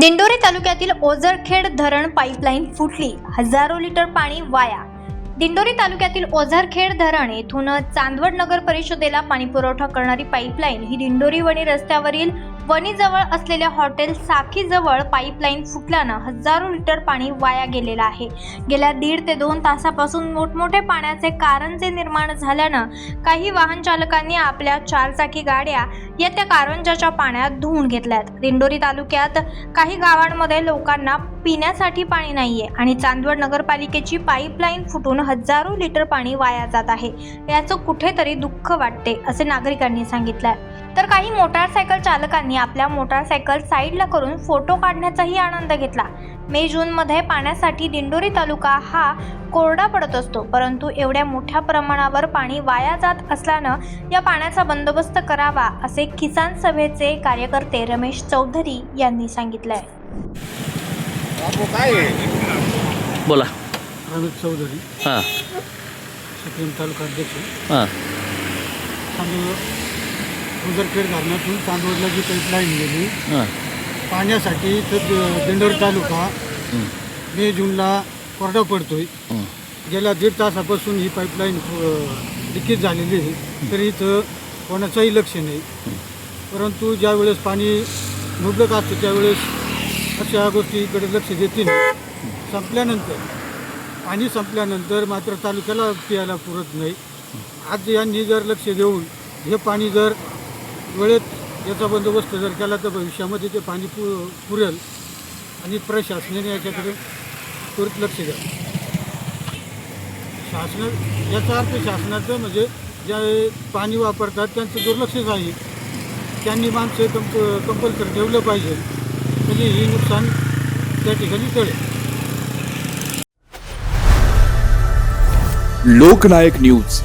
दिंडोरी तालुक्यातील ओझरखेड धरण पाईपलाईन फुटली. हजारो लिटर पाणी वाया. दिंडोरी तालुक्यातील ओझरखेड धरण येथून चांदवड नगर परिषदेला पाणी पुरवठा करणारी पाईपलाईन ही दिंडोरी वणी रस्त्यावरील वणीजवळ असलेल्या हॉटेल साखीजवळ पाईपलाईन फुटल्यानं हजारो लिटर पाणी वाया गेलेलं आहे. गेल्या दीड ते दोन तासापासून मोठमोठे पाण्याचे कारंजे निर्माण झाल्यानं काही वाहन चालकांनी आपल्या चारचाकी गाड्या या त्या कारंजाच्या पाण्यात धुवून घेतल्यात. दिंडोरी तालुक्यात काही गावांमध्ये लोकांना पिण्यासाठी पाणी नाहीये आणि चांदवड नगरपालिकेची पाईपलाईन फुटून हजारो लिटर पाणी वाया जात आहे. याचं कुठेतरी दुःख वाटते असे नागरिकांनी सांगितलंय. तर काही मोटारसायकल चालकांनी आपल्या मोटारसायकल साईडला करून फोटो काढण्याचाही आनंद घेतला. मे जून मध्ये पाण्यासाठी दिंडोरी तालुका हा कोरडा पडत असतो. परंतु एवढ्या मोठ्या प्रमाणावर पाणी वाया जात असल्यानं या पाण्याचा बंदोबस्त करावा असे किसान सभेचे कार्यकर्ते रमेश चौधरी यांनी काय आहे? बोला. रमेश चौधरी हां. सुप्रीम तालुका अध्यक्ष. हां. तांदूळ उजरखेड धरणातून तांदूळला जी पाईपलाईन गेली हां. पाण्यासाठी तर दिंडोरी तालुका मे जूनला कोरडा पडतोय. गेल्या दीड तासापासून ही पाईपलाईन लिकेज झालेली आहे. तरी इथं कोणाचंही लक्ष नाही. परंतु ज्या वेळेस पाणी मुबलक असतं त्यावेळेस अशा गोष्टीकडे लक्ष देतील. संपल्यानंतर पाणी संपल्यानंतर मात्र तालुक्याला पियाला पुरत नाही. आज यांनी जर लक्ष देऊन हे पाणी जर वेळेत याचा बंदोबस्त जर केला तर भविष्यामध्ये ते पाणी पु पुरेल. आणि प्रशासनाने याच्याकडे त्वरित लक्ष द्या. शासना याचा अर्थ शासनाचं म्हणजे ज्या पाणी वापरतात त्यांचं दुर्लक्षच आहे त्यांनी माणसं कंप कंपल्सरी ठेवलं पाहिजे. म्हणजे ही नुकसान त्या ठिकाणी टळेल लोकनायक न्यूज.